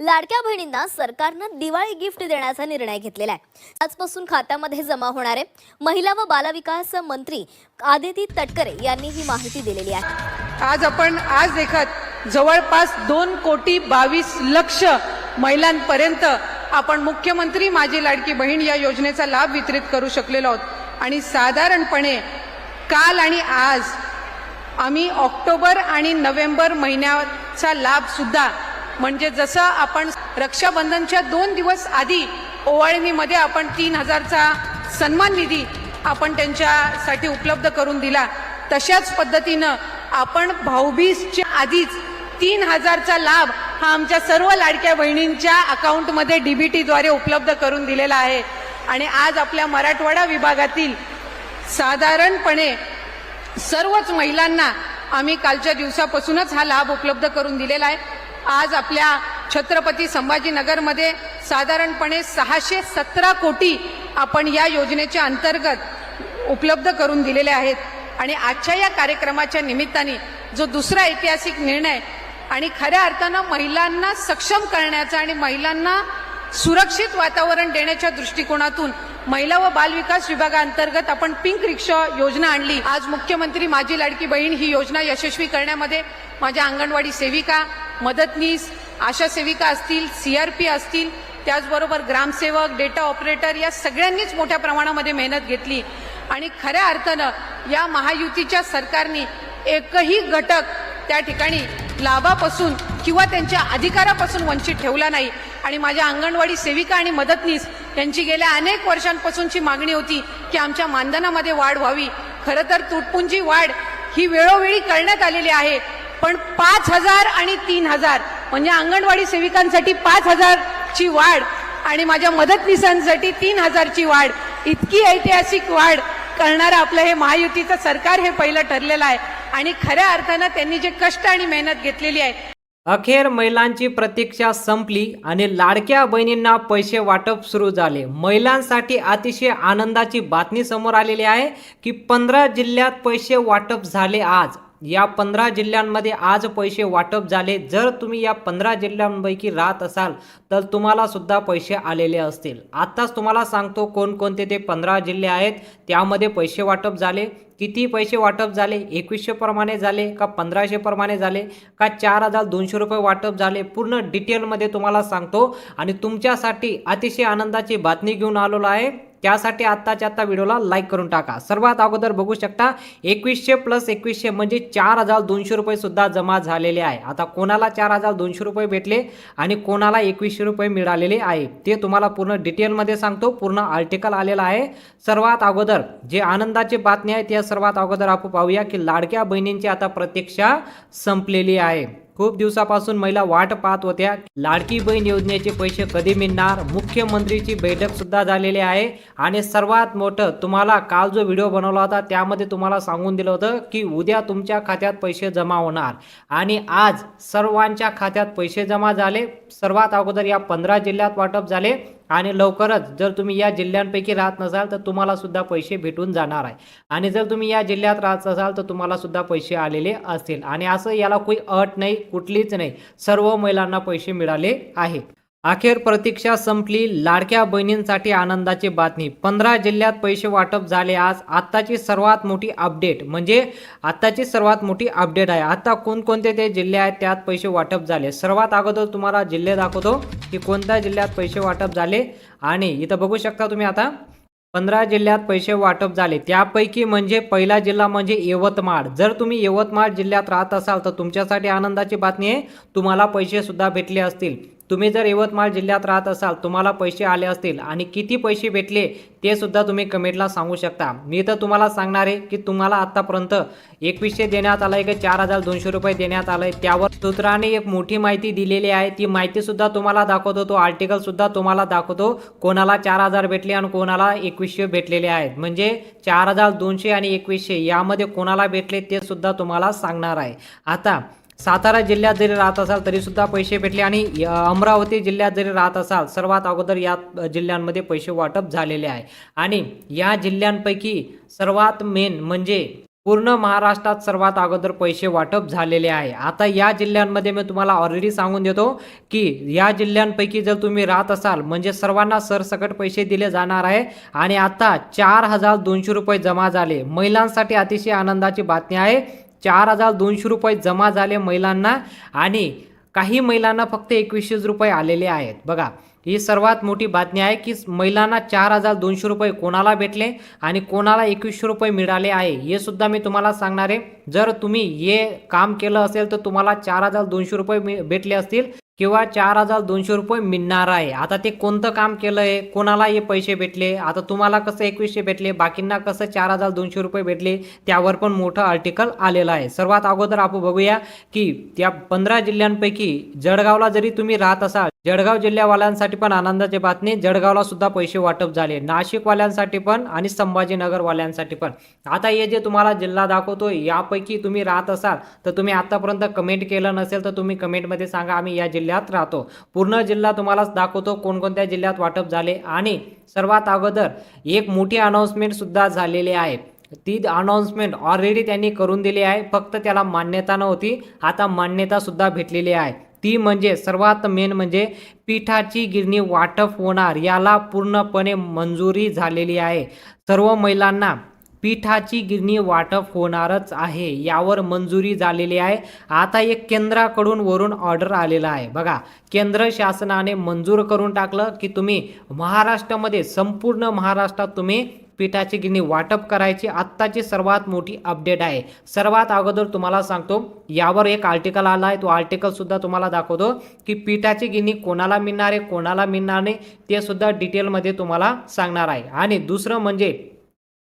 लाडक्या बहिणींना सरकारनं दिवाळी गिफ्ट देण्याचा निर्णय घेतलेला आहे. आजपासून खात्यामध्ये जमा होणारे महिला व बालविकास मंत्री आदिती तटकरे यांनी ही माहिती दिलेली आहे. आज आपण आज देखत जवळपास दोन कोटी बावीस लक्ष महिलांपर्यंत आपण मुख्यमंत्री माझी लाडकी बहीण या योजनेचा लाभ वितरित करू शकलेलो आहोत. आणि साधारणपणे काल आणि आज आम्ही ऑक्टोबर आणि नोव्हेंबर महिन्याचा लाभ सुद्धा म्हणजे जसं आपण रक्षाबंधनच्या दोन दिवस आधी ओवाळणीमध्ये आपण तीन हजारचा सन्मान निधी आपण त्यांच्यासाठी उपलब्ध करून दिला तशाच पद्धतीनं आपण भाऊबीजच्या आधीच तीन हजारचा लाभ हा आमच्या सर्व लाडक्या बहिणींच्या अकाउंटमध्ये डीबीटीद्वारे उपलब्ध करून दिलेला आहे. आणि आज आपल्या मराठवाडा विभागातील साधारणपणे सर्वच महिलांना आम्ही कालच्या दिवसापासूनच हा लाभ उपलब्ध करून दिलेला आहे. आज आपल्या छत्रपती संभाजीनगरमध्ये साधारणपणे सहाशे सतरा कोटी आपण या योजनेच्या अंतर्गत उपलब्ध करून दिलेले आहेत. आणि आजच्या या कार्यक्रमाच्या निमित्ताने जो दुसरा ऐतिहासिक निर्णय आणि खऱ्या अर्थानं महिलांना सक्षम करण्याचा आणि महिलांना सुरक्षित वातावरण देण्याच्या दृष्टिकोनातून महिला व बालविकास विभागाअंतर्गत आपण पिंक रिक्षा योजना आणली. आज मुख्यमंत्री माझी लाडकी बहीण ही योजना यशस्वी करण्यामध्ये माझ्या अंगणवाडी सेविका मदतनीस आशा सेविका असतील सीआरपी असतील त्याचबरोबर ग्रामसेवक डेटा ऑपरेटर या सगळ्यांनीच मोठ्या प्रमाणामध्ये मेहनत घेतली. आणि खऱ्या अर्थानं या महायुतीच्या सरकारने एकही घटक त्या ठिकाणी लाभापासून किंवा त्यांच्या अधिकारापासून वंचित ठेवला नाही. आणि माझ्या अंगणवाडी सेविका आणि मदतनीस यांची गेल्या अनेक वर्षांपासूनची मागणी होती की आमच्या मानधनामध्ये वाढ व्हावी. खरं तर तुटपुंजी वाढ ही वेळोवेळी करण्यात आलेली आहे. पण पाच हजार आणि तीन हजार. म्हणजे अंगणवाडी सेविकांसाठी पाच हजारची वाढ आणि माझ्या मदतनीसांसाठी तीन हजारची वाढ. इतकी ऐतिहासिक वाढ करणारं आपलं हे महायुतीचं सरकार हे पहिलं ठरलेलं आहे. आणि खऱ्या अर्थानं त्यांनी जे कष्ट आणि मेहनत घेतलेली आहे. अखेर महिलांची प्रतीक्षा संपली आणि लाडक्या बहिणींना पैसे वाटप सुरू झाले. महिलांसाठी अतिशय आनंदाची बातमी समोर आलेली आहे की पंधरा जिल्ह्यात पैसे वाटप झाले आज. या पंधरा जिल्ह्यांमध्ये आज पैसे वाटप झाले. जर तुम्ही या पंधरा जिल्ह्यांपैकी राहत असाल तर तुम्हाला सुद्धा पैसे आलेले असतील. आत्ताच तुम्हाला सांगतो कोणकोणते ते पंधरा जिल्हे आहेत त्यामध्ये पैसे वाटप झाले. किती पैसे वाटप झाले? एकवीसशे प्रमाणे झाले का पंधराशे प्रमाणे झाले? का चार हजार दोनशे रुपये वाटप झाले? पूर्ण डिटेलमध्ये तुम्हाला सांगतो. आणि तुमच्यासाठी अतिशय आनंदाची बातमी घेऊन आलेलो आहे. त्यासाठी आत्ताच्या आत्ता व्हिडिओला लाईक करून टाका. सर्वात अगोदर बघू शकता एकवीसशे प्लस एकवीसशे म्हणजे चार हजार दोनशे रुपये सुद्धा जमा झालेले आहे. आता कोणाला चार हजार दोनशे रुपये भेटले आणि कोणाला एकवीसशे रुपये मिळालेले आहे ते तुम्हाला पूर्ण डिटेलमध्ये सांगतो. पूर्ण आर्टिकल आलेलं आहे. सर्वात अगोदर जे आनंदाची बातमी आहे त्या सर्वात अगोदर आपण पाहूया की लाडक्या बहिणींची आता प्रतीक्षा संपलेली आहे. खूप दिवसापासून महिला वाट पाहत होत्या. लाडकी बहीण योजनेचे पैसे कधी मिळणार? मुख्यमंत्रीची बैठक सुद्धा झालेली आहे. आणि सर्वात मोठं तुम्हाला काल जो व्हिडिओ बनवला होता त्यामध्ये तुम्हाला सांगून दिलं होतं की उद्या तुमच्या खात्यात पैसे जमा होणार. आणि आज सर्वांच्या खात्यात पैसे जमा झाले. सर्वात अगोदर या पंधरा जिल्ह्यात वाटप झाले. आणि लवकरच जर तुम्ही या जिल्ह्यांपैकी राहत नसाल तर तुम्हाला सुद्धा पैसे भेटून जाणार आहे. आणि जर तुम्ही या जिल्ह्यात राहत असाल तर तुम्हाला सुद्धा पैसे आलेले असतील. आणि असं याला कोई अट नाही कुठलीच नाही. सर्व महिलांना पैसे मिळाले आहेत. अखेर प्रतीक्षा संपली. लाडक्या बहिणींसाठी आनंदाची बातमी. पंधरा जिल्ह्यात पैसे वाटप झाले आज. आत्ताची सर्वात मोठी अपडेट म्हणजे आत्ताची सर्वात मोठी अपडेट आहे. आत्ता कोणकोणते ते जिल्हे आहेत त्यात पैसे वाटप झाले. सर्वात अगोदर तुम्हाला जिल्हे दाखवतो की कोणत्या जिल्ह्यात पैसे वाटप झाले. आणि इथं बघू शकता तुम्ही आता पंधरा जिल्ह्यात पैसे वाटप झाले. त्यापैकी म्हणजे पहिला जिल्हा म्हणजे यवतमाळ. जर तुम्ही यवतमाळ जिल्ह्यात राहत असाल तर तुमच्यासाठी आनंदाची बातमी आहे. तुम्हाला पैसे सुद्धा भेटले असतील. तुम्ही जर यवतमाळ जिल्ह्यात राहत असाल तुम्हाला पैसे आले असतील आणि किती पैसे भेटले ते सुद्धा तुम्ही कमेंटला सांगू शकता. मी तर तुम्हाला सांगणार आहे की तुम्हाला आतापर्यंत एकवीसशे देण्यात आलं आहे की चार हजार दोनशे रुपये देण्यात आलं आहे त्यावर सूत्राने एक मोठी माहिती दिलेली आहे. ती माहिती सुद्धा तुम्हाला दाखवतो तो आर्टिकल सुद्धा तुम्हाला दाखवतो कोणाला चार हजार भेटले आणि कोणाला एकवीसशे भेटलेले आहेत. म्हणजे चार हजार दोनशे आणि एकवीसशे यामध्ये कोणाला भेटले ते सुद्धा तुम्हाला सांगणार आहे. आता सातारा जिल्ह्यात जरी राहत असाल तरी सुद्धा पैसे भेटले आणि अमरावती जिल्ह्यात जरी राहत असाल सर्वात अगोदर या जिल्ह्यांमध्ये पैसे वाटप झालेले आहे. आणि या जिल्ह्यांपैकी सर्वात मेन म्हणजे पूर्ण महाराष्ट्रात सर्वात अगोदर पैसे वाटप झालेले आहे. आता या जिल्ह्यांमध्ये मी तुम्हाला ऑलरेडी सांगून देतो की या जिल्ह्यांपैकी जर तुम्ही राहत असाल म्हणजे सर्वांना सरसकट पैसे दिले जाणार आहे आणि आता चार हजार दोनशे रुपये जमा झाले. महिलांसाठी अतिशय आनंदाची बातमी आहे. चार हजार दोनशे रुपये जमा झाले महिलांना आणि काही महिलांना फक्त एकवीसशे रुपये आलेले आहेत. बघा ही सर्वात मोठी बातमी आहे की महिलांना चार हजार दोनशे रुपये कोणाला भेटले आणि कोणाला एकवीसशे रुपये मिळाले आहे हे सुद्धा मी तुम्हाला सांगणार आहे. जर तुम्ही हे काम केलं असेल तर तुम्हाला चार हजार दोनशे रुपये मि- भेटले असतील. किंवा चार हजार दोनशे रुपये मिळणार आहे. आता ते कोणतं काम केलं आहे कोणाला हे पैसे भेटले? आता तुम्हाला कसं एकवीसशे भेटले? बाकींना कसं चार हजार दोनशे रुपये भेटले? त्यावर पण मोठं आर्टिकल आलेलं आहे. सर्वात अगोदर आपण बघूया की त्या पंधरा जिल्ह्यांपैकी जळगावला जरी तुम्ही राहत असाल जळगाव जिल्ह्यावाल्यांसाठी पण आनंदाची बातमी. जळगावला सुद्धा पैसे वाटप झाले. नाशिकवाल्यांसाठी पण आणि संभाजीनगरवाल्यांसाठी पण. आता हे जे तुम्हाला जिल्हा दाखवतो यापैकी तुम्ही राहत असाल तर तुम्ही आतापर्यंत कमेंट केलं नसेल तर तुम्ही कमेंटमध्ये सांगा आम्ही या जिल्ह्यात राहतो. पूर्ण जिल्हा तुम्हालाच दाखवतो कोणकोणत्या जिल्ह्यात वाटप झाले. आणि सर्वात अगोदर एक मोठी अनाऊन्समेंटसुद्धा झालेली आहे. ती अनाऊन्समेंट ऑलरेडी त्यांनी करून दिली आहे. फक्त त्याला मान्यता नव्हती. आता मान्यतासुद्धा भेटलेली आहे. ती म्हणजे सर्वात मेन म्हणजे पीठाची गिरणी वाटप होणार याला पूर्णपणे मंजुरी झालेली आहे. सर्व महिलांना पीठाची गिरणी वाटप होणारच आहे यावर मंजुरी झालेली आहे. आता एक केंद्राकडून वरून ऑर्डर आलेला आहे. बघा केंद्र शासनाने मंजूर करून टाकलं की तुम्ही महाराष्ट्रामध्ये संपूर्ण महाराष्ट्रात तुम्ही पीठाची गिरणी वाटप करायची आत्ताची सर्वात मोठी अपडेट आहे. सर्वात अगोदर तुम्हाला सांगतो यावर एक आर्टिकल आला आहे. तो आर्टिकलसुद्धा तुम्हाला दाखवतो की पीठाची गिरणी कोणाला मिळणार आहे कोणाला मिळणार नाही ते सुद्धा डिटेलमध्ये तुम्हाला सांगणार आहे. आणि दुसरं म्हणजे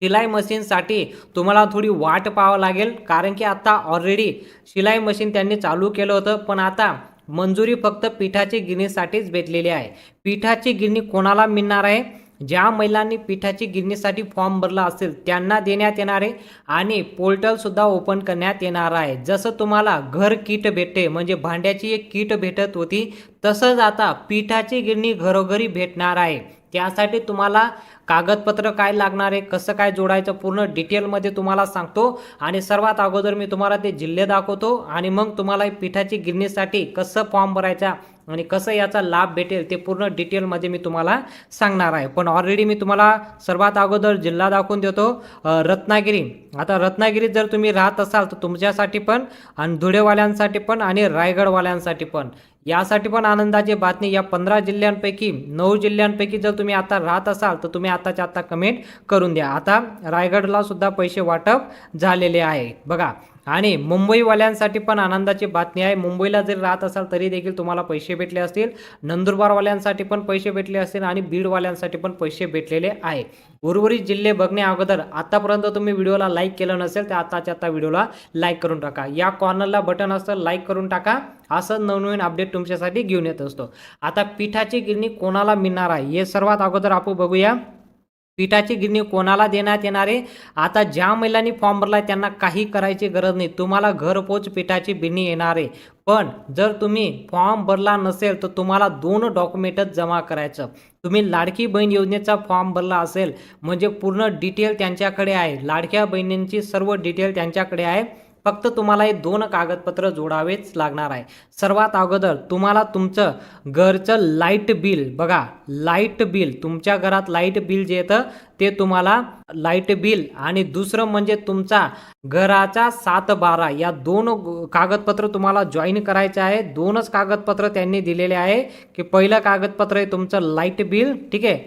शिलाई मशीनसाठी तुम्हाला थोडी वाट पाहावं लागेल कारण की आता ऑलरेडी शिलाई मशीन त्यांनी चालू केलं होतं पण आता मंजुरी फक्त पिठाची गिरणीसाठीच भेटलेली आहे. पिठाची गिरणी कोणाला मिळणार आहे? ज्या महिलांनी पिठाची गिरणीसाठी फॉर्म भरला असेल त्यांना देण्यात येणार आहे आणि पोर्टलसुद्धा ओपन करण्यात येणार आहे. जसं तुम्हाला घर किट भेटते म्हणजे भांड्याची एक किट भेटत होती तसंच आता पिठाची गिरणी घरोघरी भेटणार आहे. त्यासाठी तुम्हाला कागदपत्र काय लागणार आहे कसं काय जोडायचं पूर्ण डिटेलमध्ये तुम्हाला सांगतो. आणि सर्वात अगोदर मी तुम्हाला ते जिल्हे दाखवतो आणि मग तुम्हाला पिठाची गिरणीसाठी कसं फॉर्म भरायचा आणि कसं याचा लाभ भेटेल ते पूर्ण डिटेलमध्ये मी तुम्हाला सांगणार आहे. पण ऑलरेडी मी तुम्हाला सर्वात अगोदर जिल्हा दाखवून देतो रत्नागिरी. आता रत्नागिरीत जर तुम्ही राहत असाल तर तुमच्यासाठी पण आणि धुळेवाल्यांसाठी पण आणि रायगडवाल्यांसाठी पण. यासाठी पण आनंदाची बातमी या पंधरा जिल्ह्यांपैकी नऊ जिल्ह्यांपैकी जर तुम्ही आता राहत असाल तर तुम्ही आताच्या आता कमेंट करून द्या. आता रायगडला सुद्धा पैसे वाटप झालेले आहे. बघा आणि मुंबईवाल्यांसाठी पण आनंदाची बातमी आहे. मुंबईला जरी राहत असाल तरी देखील तुम्हाला पैसे भेटले असतील. नंदुरबारवाल्यांसाठी पण पैसे भेटले असतील आणि बीडवाल्यांसाठी पण पैसे भेटलेले आहे. उर्वरित जिल्हे बघण्या अगोदर आतापर्यंत तुम्ही व्हिडिओला लाईक केलं नसेल तर आताच्या आता व्हिडिओला लाईक करून टाका. या कॉर्नरला बटन असतं लाईक करून टाका. असं नवनवीन अपडेट तुमच्यासाठी घेऊन येत असतो. आता पिठाची गिरणी कोणाला मिळणार आहे? हे सर्वात अगोदर आपण बघूया. पिठाची गिरणी कोणाला देण्यात येणार आहे? आता ज्या महिलांनी फॉर्म भरला आहे त्यांना काही करायची गरज नाही. तुम्हाला घरपोच पिठाची गिरणी येणार आहे. पण जर तुम्ही फॉर्म भरला नसेल तर तुम्हाला दोन डॉक्युमेंटच जमा करायचं. तुम्ही लाडकी बहीण योजनेचा फॉर्म भरला असेल म्हणजे पूर्ण डिटेल त्यांच्याकडे आहे. लाडक्या बहिणींची सर्व डिटेल त्यांच्याकडे आहे. फक्त तुम्हाला हे दोन कागदपत्र जोडावेच लागणार आहे. सर्वात अगोदर तुम्हाला तुमचं घरचं लाइट बिल बघा लाइट बिल तुमच्या घरात लाइट बिल जे येतं ते तुम्हाला लाइट बिल आणि दुसरं म्हणजे तुमचा घराचा सात बारा या दोन कागदपत्र तुम्हाला जॉईन करायचे आहे. दोनच कागदपत्र त्यांनी दिलेले आहे की पहिलं कागदपत्र आहे तुमचं लाइट बिल ठीक आहे?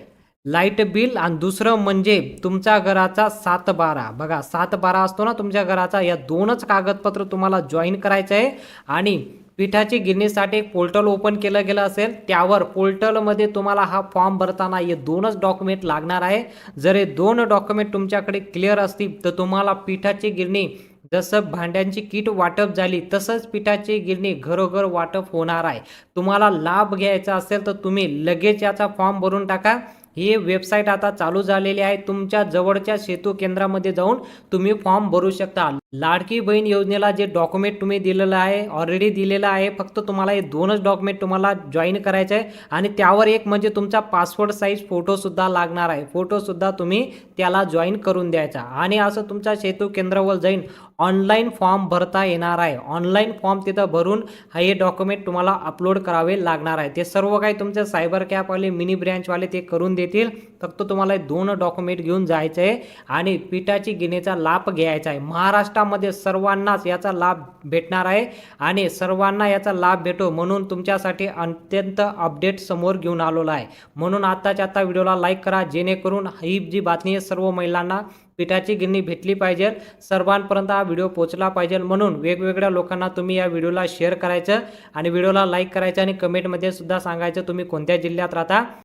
लाइट बिल आणि दुसरं म्हणजे तुमच्या घराचा सात बारा बघा सात बारा असतो ना तुमच्या घराचा या दोनच कागदपत्र तुम्हाला जॉईन करायचं आहे. आणि पिठाची गिरणीसाठी एक पोर्टल ओपन केलं गेलं असेल त्यावर पोर्टलमध्ये तुम्हाला हा फॉर्म भरताना हे दोनच डॉक्युमेंट लागणार आहे. जर हे दोन डॉक्युमेंट तुमच्याकडे क्लिअर असतील तर तुम्हाला पिठाची गिरणी जसं भांड्यांची किट वाटप झाली तसंच पिठाची गिरणी घरोघर वाटप होणार आहे. तुम्हाला लाभ घ्यायचा असेल तर तुम्ही लगेच याचा फॉर्म भरून टाका. ही वेबसाईट आता चालू झालेली आहे. तुमच्या जवळच्या सेतू केंद्रामध्ये जाऊन तुम्ही फॉर्म भरू शकता. लाडकी बहीण योजनेला जे डॉक्युमेंट तुम्ही दिलेलं आहे ऑलरेडी दिलेलं आहे फक्त तुम्हाला हे दोनच डॉक्युमेंट तुम्हाला जॉईन करायचं आहे आणि त्यावर एक म्हणजे तुमचा पासपोर्ट साईज फोटोसुद्धा लागणार आहे. फोटोसुद्धा तुम्ही त्याला जॉईन करून द्यायचा. आणि असं तुमच्या सेतू केंद्रावर जाईन ऑनलाईन फॉर्म भरता येणार आहे. ऑनलाईन फॉर्म तिथं भरून हे डॉक्युमेंट तुम्हाला अपलोड करावे लागणार आहे. ते सर्व काही तुमचे सायबर कॅपवाले मिनी ब्रँचवाले ते करून देतील. फक्त तुम्हाला दोन डॉक्युमेंट घेऊन जायचं आहे आणि पिठाची गिरणीचा लाभ घ्यायचा आहे. महाराष्ट्र महाराष्ट्रामध्ये सर्वांनाच याचा लाभ भेटणार आहे आणि सर्वांना याचा लाभ भेटो म्हणून तुमच्यासाठी अत्यंत अपडेट समोर घेऊन आलेला आहे. म्हणून आत्ताच्या आता व्हिडिओला लाईक करा जेणेकरून ही जी बातमी आहे सर्व महिलांना पिठाची गिरणी भेटली पाहिजे सर्वांपर्यंत हा व्हिडिओ पोचला पाहिजे म्हणून वेगवेगळ्या लोकांना तुम्ही या व्हिडिओला शेअर करायचं आणि व्हिडिओला लाईक करायचं आणि कमेंटमध्ये सुद्धा सांगायचं तुम्ही कोणत्या जिल्ह्यात राहता.